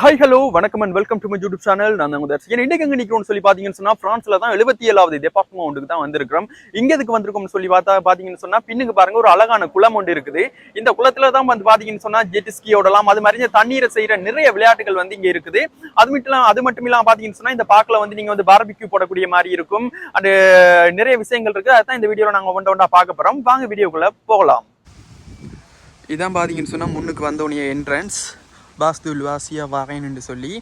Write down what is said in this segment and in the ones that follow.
Hi hello வணக்கம் and welcome to my YouTube channel நான் உங்கள் ஏன்னா இன்னைக்கு எங்கே நிற்கிறோம்னு சொல்லி பார்த்தீங்கன்னு சொன்னால் ஃப்ரான்ஸில் தான் எழுபத்தி ஏழாவது டெபார்ட்மெண்ட்டுக்கு தான் வந்திருக்கிறோம். இங்கே எதுக்கு வந்திருக்கோம்னு சொல்லி பார்த்தா பார்த்தீங்கன்னு சொன்னால் பின்னுக்கு பாருங்க ஒரு அழகான குளம் ஒன்று இருக்குது. இந்த குளத்துல தான் வந்து பார்த்தீங்கன்னு சொன்னால் ஜெட்டிஸ்கியோடலாம் ஓடலாம் அது மாதிரி தண்ணீரை செய்கிற நிறைய விளையாட்டுகள் வந்து இங்கே இருக்குது. அது மட்டும் அது மட்டும் இல்லாமல் பார்த்தீங்கன்னு சொன்னால் இந்த பார்க்கில் வந்து நீங்கள் வந்து பாரபிக்யூ போடக்கூடிய மாதிரி இருக்கும். அண்டு நிறைய விஷயங்கள் இருக்குது. அதுதான் இந்த வீடியோவில் நாங்கள் ஒன்றா ஒன்றா பார்க்க போகிறோம் வாங்க வீடியோக்குள்ளே போகலாம். இதான் பார்த்தீங்கன்னு சொன்னால் முன்னுக்கு வந்தோடைய என்ட்ரன்ஸ் வாஸ்து வாசியாக வரேன்னு சொல்லி.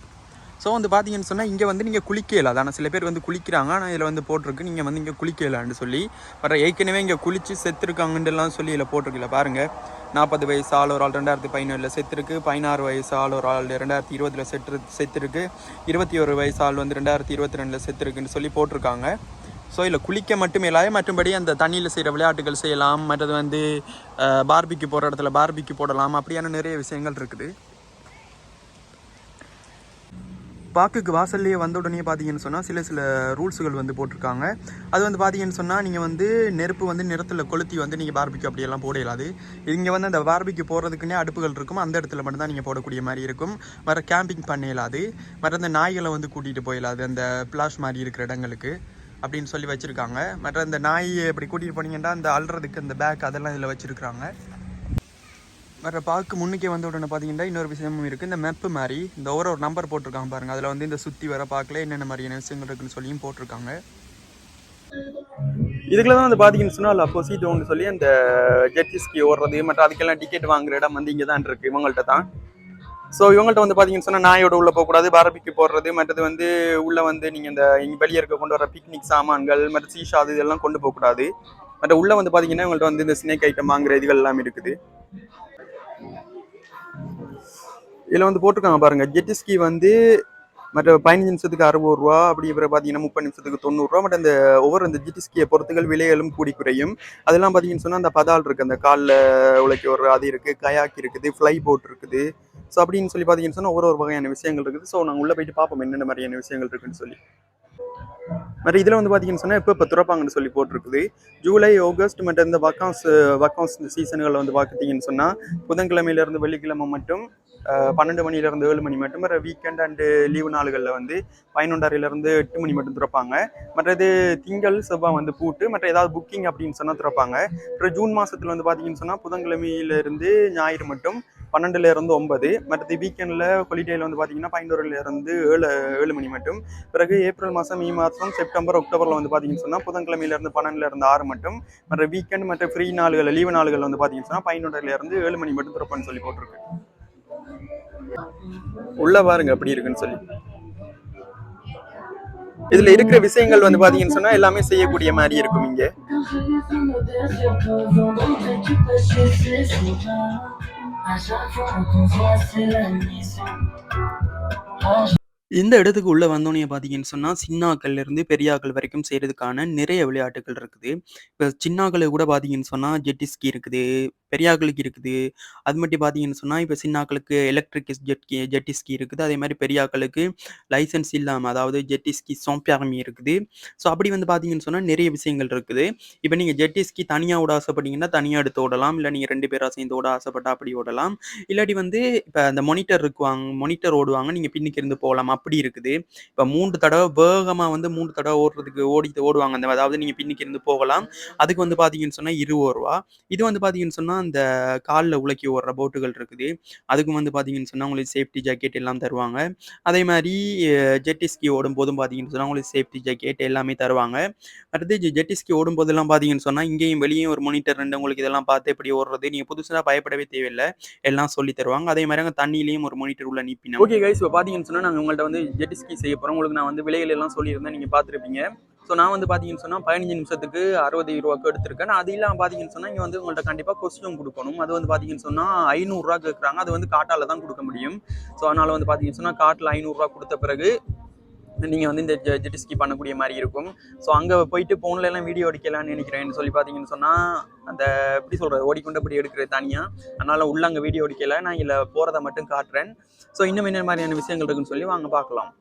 ஸோ வந்து பார்த்தீங்கன்னு சொன்னால் இங்கே வந்து நீங்கள் குளிக்கலாம் ஆனால் சில பேர் வந்து குளிக்கிறாங்க. ஆனால் இதில் வந்து போட்டிருக்கு. நீங்கள் வந்து இங்கே குளிக்கலான்னு சொல்லி. வர ஏற்கனவே இங்கே குளித்து செத்துருக்காங்கன்றலாம் சொல்லி இதில் போட்டிருக்கல பாருங்கள் நாற்பது வயசு ஆள் ஒரு ஆள் ரெண்டாயிரத்தி பதினேழில் செத்துருக்கு. பதினாறு வயசு ஆள் ஒரு ஆள் ரெண்டாயிரத்தி இருபதில் செத்து செத்துருக்கு. இருபத்தி ஒரு வயசு ஆள் வந்து ரெண்டாயிரத்தி இருபத்தி ரெண்டில் செத்துருக்குன்னு சொல்லி போட்டிருக்காங்க. ஸோ இதில் குளிக்க மட்டுமே இல்லாத மற்றபடி அந்த தண்ணியில் செய்கிற விளையாட்டுகள் செய்யலாம். மற்றது வந்து பார்பிக்கு போகிற இடத்துல பார்பிக்கு போடலாம். அப்படியான நிறைய விஷயங்கள் இருக்குது. பார்க்குக்கு வாசல்லையே வந்த உடனே பார்த்தீங்கன்னு சொன்னால் சில சில ரூல்ஸுகள் வந்து போட்டிருக்காங்க. அது வந்து பார்த்தீங்கன்னு சொன்னால் நீங்கள் வந்து நெருப்பு வந்து நிறத்தில் கொளுத்தி வந்து நீங்கள் பார்பிக்கு அப்படியெல்லாம் போட இயலாது. இங்கே வந்து அந்த பார்பிக்கு போடுறதுக்குன்னே அடுப்புகள் இருக்கும். அந்த இடத்துல மட்டும்தான் நீங்கள் போடக்கூடிய மாதிரி இருக்கும். வர கேம்பிங் பண்ண இயலாது. மற்ற அந்த நாய்களை வந்து கூட்டிகிட்டு போயிடலாது அந்த பிளாஷ் மாதிரி இருக்கிற இடங்களுக்கு அப்படின்னு சொல்லி வச்சுருக்காங்க. மற்ற அந்த நாய் இப்படி கூட்டிகிட்டு போனீங்கன்னா அந்த அல்றதுக்கு அந்த பேக் அதெல்லாம் இதில் வச்சுருக்காங்க வர பார்க்கு முன்னுக்கே வந்த உடனே பார்த்தீங்கன்னா இன்னொரு விஷயமும் இருக்குது இந்த மெப்பு மாதிரி இந்த ஒரு ஒரு நம்பர் போட்டிருக்காங்க பாருங்கள் அதில் வந்து இந்த சுற்றி வர பார்க்கல என்னென்ன மாதிரியான விஷயங்கள் இருக்குன்னு சொல்லியும் போட்டிருக்காங்க. இதுக்குள்ள தான் வந்து பார்த்தீங்கன்னு சொன்னால் அப்போசிட் ஒன்று சொல்லி அந்த ஜெட்டிஸ்கி ஓடுறது மற்ற அதுக்கெல்லாம் டிக்கெட் வாங்குற இடம் வந்து இங்கே தான் இருக்குது இவங்கள்ட்ட தான். ஸோ இவங்கள்ட்ட வந்து பார்த்தீங்கன்னு சொன்னால் நாயோட உள்ளே போகக்கூடாது பாரபிக்கு போடுறது மற்றது வந்து உள்ளே வந்து நீங்கள் இந்த இங்கே வெளியே இருக்க கொண்டு வர பிக்னிக் சாமான்கள் மற்ற சீஷா அது இதெல்லாம் கொண்டு போகக்கூடாது. மற்ற உள்ளே வந்து பார்த்தீங்கன்னா இவங்கள்ட்ட வந்து இந்த ஸ்னேக் ஐட்டம் வாங்குற இதுகள் எல்லாம் இருக்குது. இதில் வந்து போட்டிருக்காங்க பாருங்கள் ஜெட்டிஸ்கி வந்து மற்ற பதினஞ்சு நிமிஷத்துக்கு அறுபது ரூபா அப்படி இவரை பார்த்தீங்கன்னா முப்பது நிமிஷத்துக்கு தொண்ணூறுரூவா பட் அந்த ஒவ்வொரு அந்த ஜிடிஸ்கியை பொறுத்துகள் விலைகளும் கூடி குறையும். அதெல்லாம் பார்த்தீங்கன்னு சொன்னால் அந்த பதால் இருக்குது அந்த காலில் உழைக்க ஒரு அது இருக்குது கயாக் இருக்குது ஃப்ளை போட் இருக்குது. ஸோ அப்படின்னு சொல்லி பார்த்தீங்கன்னு சொன்னால் ஒரு ஒரு வகையான விஷயங்கள் இருக்குது. ஸோ நாங்கள் உள்ளே போயிட்டு பார்ப்போம் என்னென்ன மாதிரியான விஷயங்கள் இருக்குன்னு சொல்லி. மற்ற இதில் வந்து பார்த்தீங்கன்னு சொன்னால் இப்போ இப்போ துறப்பாங்கன்னு சொல்லி போட்டிருக்குது. ஜூலை ஆகஸ்ட் மற்ற இந்த வக்கான்ஸ் வக்கான்ஸ் சீசன்களில் வந்து பார்த்தீங்கன்னு சொன்னால் புதன்கிழமையிலேருந்து வெள்ளிக்கிழமை மட்டும் பன்னெண்டு மணிலேருந்து ஏழு மணி மட்டும் மற்ற வீக்கெண்ட் அண்டு லீவு நாள்களில் வந்து பதினொன்றரையிலேருந்து எட்டு மணி மட்டும் திறப்பாங்க. மற்றது திங்கள் செவ்வாய் வந்து பூட்டு மற்ற ஏதாவது புக்கிங் அப்படின்னு சொன்னால் திறப்பாங்க. அப்புறம் ஜூன் மாதத்தில் வந்து பார்த்தீங்கன்னு சொன்னால் புதன்கிழமையிலேருந்து ஞாயிறு மட்டும் பன்னெண்டுலேருந்து ஒன்பது. மற்றது வீக்கெண்டில் ஹொலிடேயில் வந்து பார்த்தீங்கன்னா பதினோருலேருந்து ஏழு ஏழு மணி மட்டும். பிறகு ஏப்ரல் மாதம் மே மாதம் செப்டம்பர் அக்டோபரில் வந்து பார்த்தீங்கன்னு சொன்னால் புதன்கிழமையில இருந்து ஆறு மட்டும். மற்ற வீக்கெண்ட் மற்ற ஃப்ரீ நாள்கள் லீவு நாள்கள் வந்து பார்த்தீங்கன்னு சொன்னால் பதினொன்றிலேருந்து ஏழு மணி மட்டும் திறப்பான்னு சொல்லி போட்டிருக்கு. உள்ள பாருங்க அப்படி இருக்குன்னு சொல்லி. இதுல இருக்கிற விஷயங்கள் வந்து பாத்தீங்கன்னு சொன்னா எல்லாமே செய்யக்கூடிய மாதிரி இருக்கும் இங்க. இந்த இடத்துக்கு உள்ள வந்தோடனே பார்த்தீங்கன்னு சொன்னால் சின்னாக்கள்ல இருந்து பெரியாக்கள் வரைக்கும் செய்கிறதுக்கான நிறைய விளையாட்டுகள் இருக்குது. இப்போ சின்னாக்களை கூட பார்த்தீங்கன்னு சொன்னால் ஜெட்டிஸ்கி இருக்குது பெரியாக்களுக்கு இருக்குது. அது மட்டும் பார்த்தீங்கன்னு சொன்னால் இப்போ சின்னாக்களுக்கு எலக்ட்ரிக் ஜெட்கி ஜெட்டிஸ்கி இருக்குது. அதே மாதிரி பெரியாக்களுக்கு லைசன்ஸ் இல்லாமல் அதாவது ஜெட்டிஸ்கி சோம்பியாகமி இருக்குது. ஸோ அப்படி வந்து பார்த்தீங்கன்னு சொன்னால் நிறைய விஷயங்கள் இருக்குது. இப்போ நீங்கள் ஜெட்டிஸ்கி தனியாக ஓட ஆசைப்பட்டீங்கன்னா தனியாக எடுத்து ஓடலாம். இல்லை நீங்கள் ரெண்டு பேராக சேர்ந்து ஓட ஆசைப்பட்டா அப்படி ஓடலாம். இல்லாட்டி வந்து இப்போ அந்த மானிட்டர் இருக்குவாங்க மானிட்டர் ஓடுவாங்க. நீங்கள் பின்னுக்கு இருந்து போகலாம். அப்படி இருக்குது. இப்போ மூன்று தடவை வேகமாக வந்து மூன்று தடவை ஓடுறதுக்கு ஓடி ஓடுவாங்க. அந்த அதாவது நீங்கள் பின்னுக்கு இருந்து போகலாம். அதுக்கு வந்து பார்த்தீங்கன்னு சொன்னால் இருபது ரூபா இது வந்து பார்த்தீங்கன்னு சொன்னால் அந்த காலில் உலக்கி ஓடுற போட்டுகள் இருக்குது. அதுக்கும் வந்து பார்த்தீங்கன்னு சொன்னால் உங்களுக்கு சேஃப்டி ஜாக்கெட் எல்லாம் தருவாங்க. அதே மாதிரி ஜெட்டிஸ்கி ஓடும் போதும் பார்த்தீங்கன்னு சொன்னால் உங்களுக்கு சேஃப்டி ஜாக்கெட் எல்லாமே தருவாங்க. அடுத்து ஜெட்டிஸ்கி ஓடும் போதெல்லாம் பார்த்தீங்கன்னு சொன்னால் இங்கேயும் வெளியும் ஒரு மானிட்டர் ரெண்டு உங்களுக்கு இதெல்லாம் பார்த்து எப்படி ஓடுறது நீங்கள் புதுசாக பயப்படவே தேவையில்லை. எல்லாம் சொல்லி தருவாங்க. அதே மாதிரி அங்கே தண்ணியிலையும் ஒரு மானிட்டர் உள்ள நிப்பினா ஓகே கைஸ் இப்போ பார்த்தீங்கன்னு சொன்னால் நாங்கள் உங்கள்கிட்ட வந்து ஜெட்டிஸ்கி செய்ய போகிறோம் உங்களுக்கு நான் வந்து விலைகள் எல்லாம் சொல்லியிருந்தேன். நீங்கள் பார்த்துருப்பீங்க. ஸோ நான் வந்து பார்த்தீங்கன்னு சொன்னால் பதினஞ்சு நிமிஷத்துக்கு அறுபது ரூபாய்க்கு எடுத்திருக்கேன். அது இல்லாமல் பார்த்தீங்கன்னு சொன்னால் இங்கே வந்து உங்கள்கிட்ட கண்டிப்பாக கொஸ்டியூம் கொடுக்கணும். அது வந்து பார்த்தீங்கன்னு சொன்னால் ஐநூறுரூவா கேட்குறாங்க அது வந்து காட்டால் தான் கொடுக்க முடியும். ஸோ அதனால் வந்து பார்த்தீங்கன்னு சொன்னால் காட்டில் ஐநூறுரூவா கொடுத்த பிறகு நீங்கள் வந்து இந்த ஜெட்டிஸ்கி பண்ணக்கூடிய மாதிரி இருக்கும். ஸோ அங்கே போயிட்டு ஃபோனில் எல்லாம் வீடியோ எடுக்கலாம்னு நினைக்கிறேன்னு சொல்லி பார்த்தீங்கன்னு சொன்னால் அந்த எப்படி சொல்கிறது ஓடிக்கொண்டு அப்படி எடுக்கிறது தனியாக அதனால் உள்ளே அங்கே வீடியோ எடுக்கல. நான் இதில் போகிறத மட்டும் காட்டுறேன். ஸோ இன்னும் என்ன மாதிரியான விஷயங்கள் இருக்குன்னு சொல்லி வாங்க பார்க்கலாம்.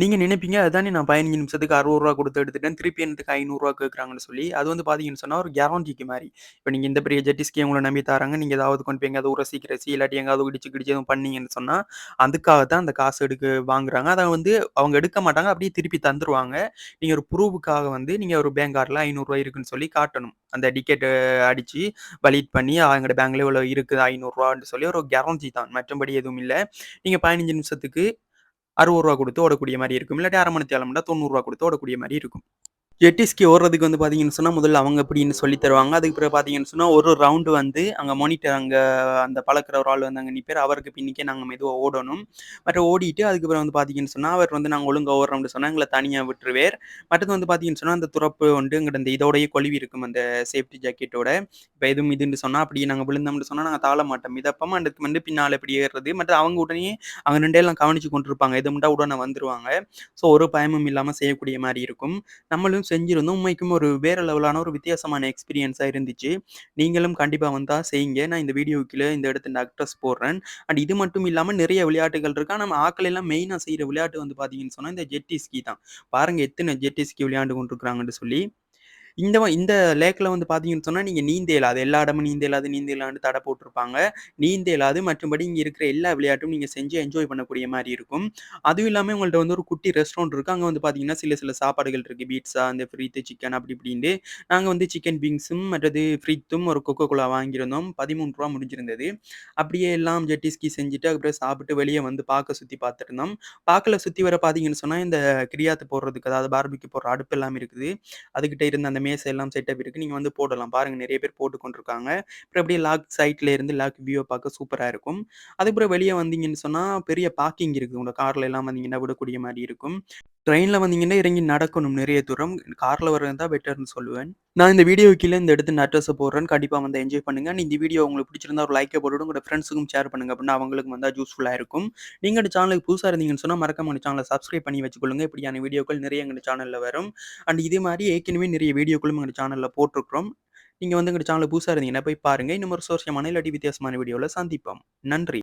நீங்கள் நினைப்பீங்க, அதுதானே நான் 15 நிமிஷத்துக்கு அறுபது ரூபா கொடுத்து எடுத்துட்டேன். திருப்பி என்னத்துக்கு ஐநூறுரூவா கேட்குறாங்கன்னு சொல்லி. அது வந்து பார்த்தீங்கன்னு சொன்னால் ஒரு கேரண்டிக்கு மாதிரி இப்போ நீங்கள் இந்த பெரிய ஜெட்டிஸ்கே உங்களை நம்பி தராங்க. நீங்கள் ஏதாவது கொண்டு போய் எங்கேயாவது உரசி இல்லாட்டி எங்காவது இடிச்சு கிடிச்சு எதுவும் பண்ணீங்கன்னு சொன்னால் அதுக்காக தான் அந்த காசு எடுக்க வாங்குறாங்க. அதை வந்து அவங்க எடுக்க மாட்டாங்க. அப்படியே திருப்பி தந்துருவாங்க. நீங்கள் ஒரு ப்ரூஃப்க்காக வந்து நீங்கள் ஒரு பேங்க் கார்டில் ஐநூறுரூவா இருக்குன்னு சொல்லி காட்டணும். அந்த டிக்கெட் அடித்து வலிட் பண்ணி அவங்களோட பேங்க்ல இவ்வளோ இருக்குது ஐநூறுரூவான்னு சொல்லி ஒரு கேரண்டி தான். மற்றபடி எதுவும் இல்லை நீங்கள் பதினஞ்சு நிமிஷத்துக்கு அறுபது ரூபா கொடுத்து ஓடக்கூடிய மாதிரி இருக்கும். இல்லாட்டி அரை மணி நேரம்னா ரூ. 90 குடுத்து ஓடக்கூடிய மாதிரி இருக்கும். ஜெட் ஓடுறதுக்கு வந்து பார்த்தீங்கன்னு சொன்னால் முதல்ல அவங்க எப்படின்னு சொல்லி தருவாங்க. அதுக்கு பிறகு பார்த்தீங்கன்னு சொன்னால் ஒரு ரவுண்டு வந்து அங்கே மானிட்டர் அங்கே அந்த பழக்கிற ஒரு ஆள் வந்து அங்கே நிற்பார் அவருக்கு பின்னிக்கே நாங்கள் மெதுவாக ஓடணும். மற்ற ஓடிட்டு அதுக்கப்புறம் வந்து பார்த்தீங்கன்னு சொன்னால் அவர் வந்து நாங்கள் ஒழுங்காக ஓடுறோம்னு சொன்னால் எங்களை தனியாக விட்டுருவார். மற்றது வந்து பார்த்தீங்கன்னு சொன்னால் அந்த துறப்பு வந்து எங்கிட்ட இந்த இதோடயே கொழுவி இருக்கும். அந்த சேஃப்டி ஜாக்கெட்டோட. இப்போ எதுவும் இதுன்னு சொன்னால் அப்படியே நாங்கள் விழுந்தோம்னு சொன்னால் நாங்கள் தாழ மாட்டோம். மிதப்போம். அதுக்கு வந்து பின்னால் இப்படி ஏறுறது. மற்ற அவங்க உடனே அவங்க 2 எல்லாம் கவனிச்சு கொண்டிருப்பாங்க. எதுவும்டா உடனே வந்துருவாங்க. ஸோ ஒரு பயமும் இல்லாமல் செய்யக்கூடிய மாதிரி இருக்கும். நம்மளும் செஞ்சிருந்தோம். உண்மைக்கும் ஒரு வேற லெவலான ஒரு வித்தியாசமான எக்ஸ்பீரியன்ஸாக இருந்துச்சு. நீங்களும் கண்டிப்பாக வந்தால் செய்யுங்க. நான் இந்த வீடியோ கீழ இந்த இடத்துல அட்ரஸ் போடுறேன். அண்ட் இது மட்டும் இல்லாமல் நிறைய விளையாட்டுகள் இருக்கா நம்ம ஆட்கள் எல்லாம் மெயினா செய்கிற விளையாட்டு வந்து பார்த்தீங்கன்னு சொன்னால் இந்த ஜெட்டி ஸ்கி தான். பாருங்கள் எத்தனை ஜெட்டி ஸ்கி விளையாண்டு கொண்டிருக்கிறாங்கன்னு சொல்லி. இந்த வ இந்த லேக்கில் வந்து பார்த்தீங்கன்னு சொன்னால் நீங்கள் நீந்த இயலாது. எல்லா இடமும் நீந்த இயலாது, நீந்த இயலாதுன்னு தடை போட்டிருப்பாங்க. நீந்த இயலாது. மற்றபடி இங்கே இருக்கிற எல்லா விளையாட்டும் நீங்கள் செஞ்சு என்ஜாய் பண்ணக்கூடிய மாதிரி இருக்கும். அதுவும் இல்லாமல் உங்கள்ட்ட வந்து ஒரு குட்டி ரெஸ்டாரண்ட் இருக்குது அங்கே வந்து பார்த்தீங்கன்னா, சில சில சாப்பாடுகள் இருக்குது பீட்ஸா, அந்த ஃப்ரீத்து சிக்கன் அப்படி இப்படின்ட்டு. நாங்கள் வந்து சிக்கன் விங்ஸும், மற்றது ஃப்ரீத்தும், ஒரு கொக்கோ கோலா வாங்கியிருந்தோம். பதிமூணு ரூபா முடிஞ்சிருந்தது. அப்படியே எல்லாம் ஜெட்டிஸ்கி செஞ்சுட்டு, அதுக்கப்புறம் சாப்பிட்டு வெளியே வந்து பார்க்க சுற்றி பார்த்துருந்தோம். பார்க்கல சுற்றி வர பார்த்தீங்கன்னு சொன்னால் இந்த கிரியாத்து போடுறதுக்கு அதாவது பார்பிக்கு போடுற அடுப்பு எல்லாம் இருக்குது. அதுக்கிட்ட இருந்த அந்த மேசை எல்லாம் செட்டப் இருக்கு. நீங்க வந்து போடலாம். பாருங்க நெறைய பேர் போட்டு கொண்டிருக்காங்க. அப்புறம் அப்படியே லாக் சைட்ல இருந்து லாக் வியூவை பார்க்க சூப்பரா இருக்கும். அதுக்கப்புறம் வெளிய வந்தீங்கன்னு சொன்னா, பெரிய பார்க்கிங் இருக்கு. உங்க கார்ல எல்லாம் வந்தீங்கன்னா விடக்கூடிய மாதிரி இருக்கும். ட்ரெயின்ல வந்தீங்கன்னா இறங்கி நடக்கணும் நிறைய தூரம். கார்ல வர்றது பெட்டர்னு சொல்லுவேன். நான் இந்த வீடியோ கீழே இந்த எடுத்து அட்ரஸ போடுறேன். கண்டிப்பா வந்து என்ஜாய் பண்ணுங்க. இந்த வீடியோ உங்களுக்கு பிடிச்சிருந்தா ஒரு லைக்கை போட்டுவிட்டு உங்களோட ஃப்ரெண்ட்ஸுக்கும் ஷேர் பண்ணுங்க. அப்படின்னா அவங்களுக்கு வந்தா யூஸ்ஃபுல்லா இருக்கும். நீங்க இந்த சேனலுக்கு புதுசாக இருந்தீங்கன்னு சொன்னா, மறக்காம இந்த சேனல சப்ஸ்கிரைப் பண்ணி வச்சுக்கொள்ளுங்க. இப்படியான வீடியோக்கள் நிறைய எங்க சேனல்ல வரும். அண்ட் இதே மாதிரி ஏற்கனவே நிறைய வீடியோக்களும் எங்க சேனல்ல போட்டிருக்கிறோம். நீங்க வந்து எங்கள் சேனல் புதுசா இருந்தீங்கன்னா போய் பாருங்க. இன்னும் ஒரு சோசியமான இல்லாட்டி வித்தியாசமான வீடியோவில் சந்திப்போம். நன்றி.